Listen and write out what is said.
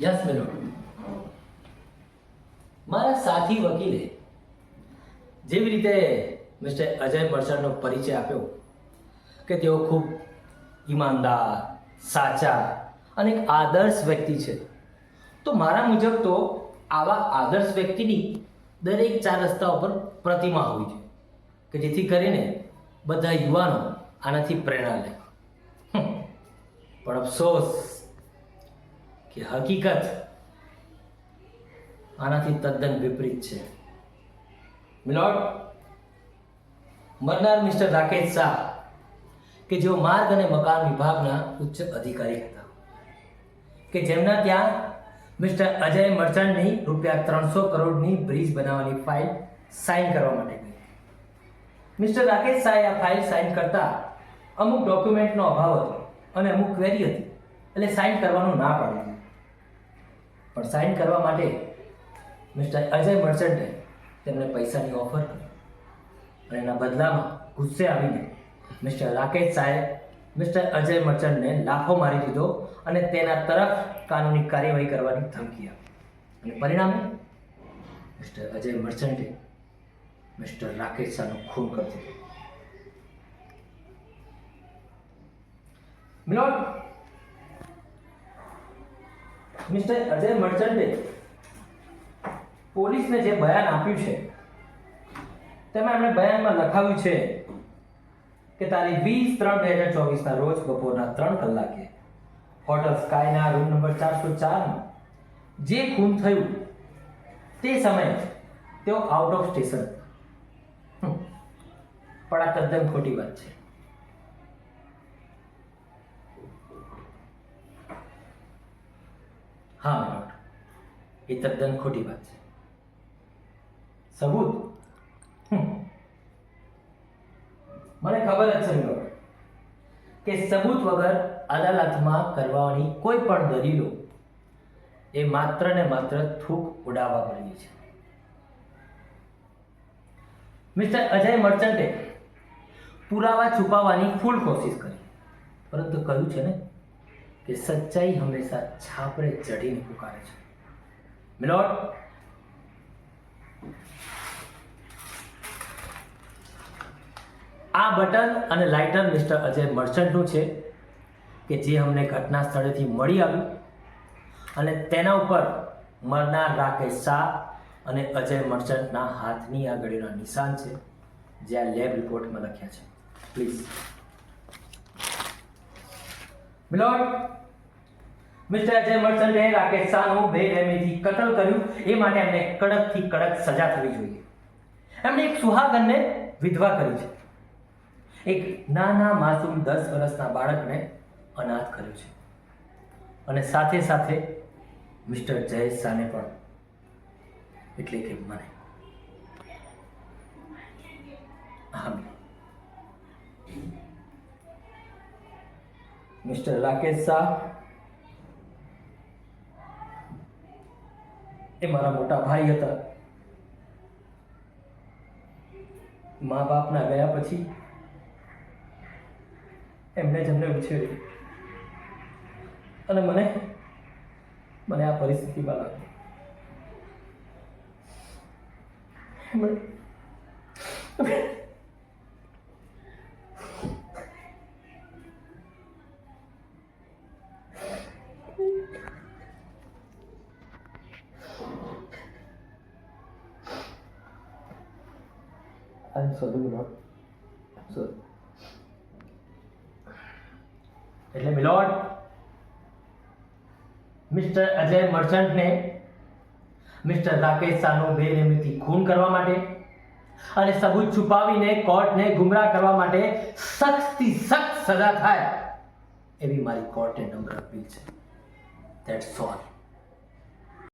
Yes madam મારા સાથી વકીલે જેવી રીતે મિસ્ટર અજય મર્ચન્ટનો પરિચય આપ્યો કે તેઓ ખૂબ ઈમાનદાર, સાચા અને એક આદર્શ વ્યક્તિ છે, તો મારા મુજબ તો આવા આદર્શ વ્યક્તિની દરેક ચાર રસ્તા ઉપર પ્રતિમા હોવી જોઈએ કે જેથી કરીને બધા યુવાનો આનાથી પ્રેરણા લે. પણ અફસોસ કે હકીકત આનાથી તદ્દન વિપરીત છે. મિલોડ મરનાર મિસ્ટર રાકેશ શાહ, કે જેઓ માર્ગ અને મકાન વિભાગના ઉચ્ચ અધિકારી હતા, કે જેમના ત્યાં મિસ્ટર અજય મર્ચન્ટની રૂપિયા ત્રણસો કરોડની બ્રિજ બનાવવાની ફાઇલ સાઇન કરવા માટે ગઈ. મિસ્ટર રાકેશ શાહે આ ફાઇલ સાઇન કરતા અમુક ડોક્યુમેન્ટનો અભાવ હતો અને અમુક ક્વેરી હતી, એટલે સાઇન કરવાનું ના પાડી. પણ સાઇન કરવા માટે મિસ્ટર અજય મર્ચન્ટે તેમને પૈસાની ઓફર કરી અને એના બદલામાં ગુસ્સે આવીને મિસ્ટર રાકેશ શાહે મિસ્ટર અજય મર્ચન્ટને લાફો મારી દીધો અને તેના તરફ કાનૂની કાર્યવાહી કરવાની ધમકી આપી. અને પરિણામે મિસ્ટર અજય મર્ચન્ટે મિસ્ટર રાકેશ શાહનું ખૂન કરી દીધું મિલોડ મિસ્ટર અજય મર્ચન્ટે પોલીસને જે બયાન આપ્યું છે, તેમાં એમણે બયાનમાં લખાવ્યું છે કે તારીખ વીસ ત્રણ બે હજાર ચોવીસના રોજ બપોરના ત્રણ કલાકે હોટલ સ્કાયના રૂમ નંબર ચારસો ચારમાં જે ખૂન થયું તે સમયે તેઓ આઉટ ઓફ સ્ટેશન. પણ આ તદ્દન ખોટી વાત છે હા મિલોટ એ તદ્દન ખોટી વાત છે. સબૂત. મને ખબર જ છે મિલોટ કે સબૂત વગર અદાલતમાં કરવાની કોઈ પણ દલીલો એ માત્ર ને માત્ર થૂક ઉડાવવા ભરી છે. મિસ્ટર અજય મર્ચન્ટે પુરાવા છુપાવવાની ફૂલ કોશિશ કરી. પરંતુ કહ્યું છે ને કે સચ્ચાઈ હંમેશા છાપરે ચઢીને પુકારે છે. મિલોટ આ બટન અને લાઇટર મિસ્ટર અજય મર્ચન્ટનું છે કે જે અમને ઘટના સ્થળેથી મળી આવ્યું અને તેના ઉપર મરનાર રાકેશ શાહ અને અજય મર્ચન્ટના હાથની આગળના નિશાન છે, જે આ લેબ રિપોર્ટમાં લખ્યા છે. પ્લીઝ મિલોડ મિસ્ટર અજય મર્ચન્ટે રાકેશ શાહનું બેરહેમીથી કતલ કર્યું, એ માટે એમને કડકથી કડક સજા થવી જોઈએ. એમણે એક સુહાગનને વિધવા કરી છે. એક નાના માસૂમ દસ વર્ષના બાળકને અનાથ કર્યું છે. અને સાથે સાથે મિસ્ટર જયેશ શાહને પણ. એટલે કે મને. હા મિસ્ટર રાકેશ શાહ. એ મારા મોટા ભાઈ હતા. મા બાપના ગયા પછી એમને જ અમને ઉછેર્યું. અને મને મને આ પરિસ્થિતિમાં લાગ્યું. એમણે- I'm sorry, Lord. I'm એટલે મિલોડ મિસ્ટર અજય મર્ચન્ટને મિસ્ટર રાકેશ શાહનું બેરેમીથી ખૂન કરવા માટે અને સબૂત છુપાવીને કોર્ટને ગુમરાહ કરવા માટે સખ્તથી સખ્ત સજા થાય એવી મારી કોર્ટે નમ્ર અપીલ છે. That's all